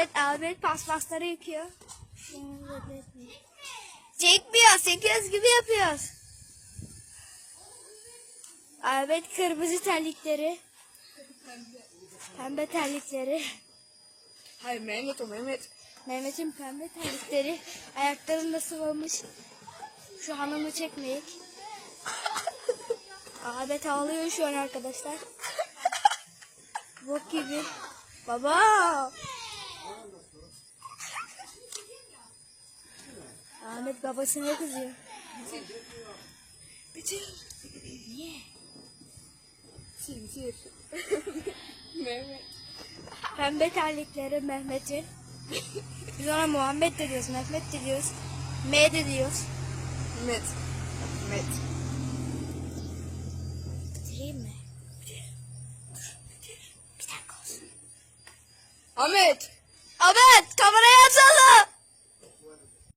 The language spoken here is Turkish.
Evet Ahmet paspasları yıkıyor. Çekmiyor. Çekiyoruz gibi yapıyoruz. Ahmet kırmızı terlikleri. Pembe terlikleri. Hayır Mehmet o Mehmet. Mehmet'in pembe terlikleri. Ayaklarında sıvamış. Şu hanımı çekmeyik. Ahmet ağlıyor şu an arkadaşlar. Bok gibi. Baba. Ahmet babasına kızıyor. Bitir. Niye? Sil. Mehmet. Pembe terlikleri Mehmet'in. Biz ona Muhammed de diyoruz, Mehmet de diyoruz. M de diyoruz. Mehmet. Mehmet. Bitireyim mi? Bir dakika olsun. Ahmet. Ahmet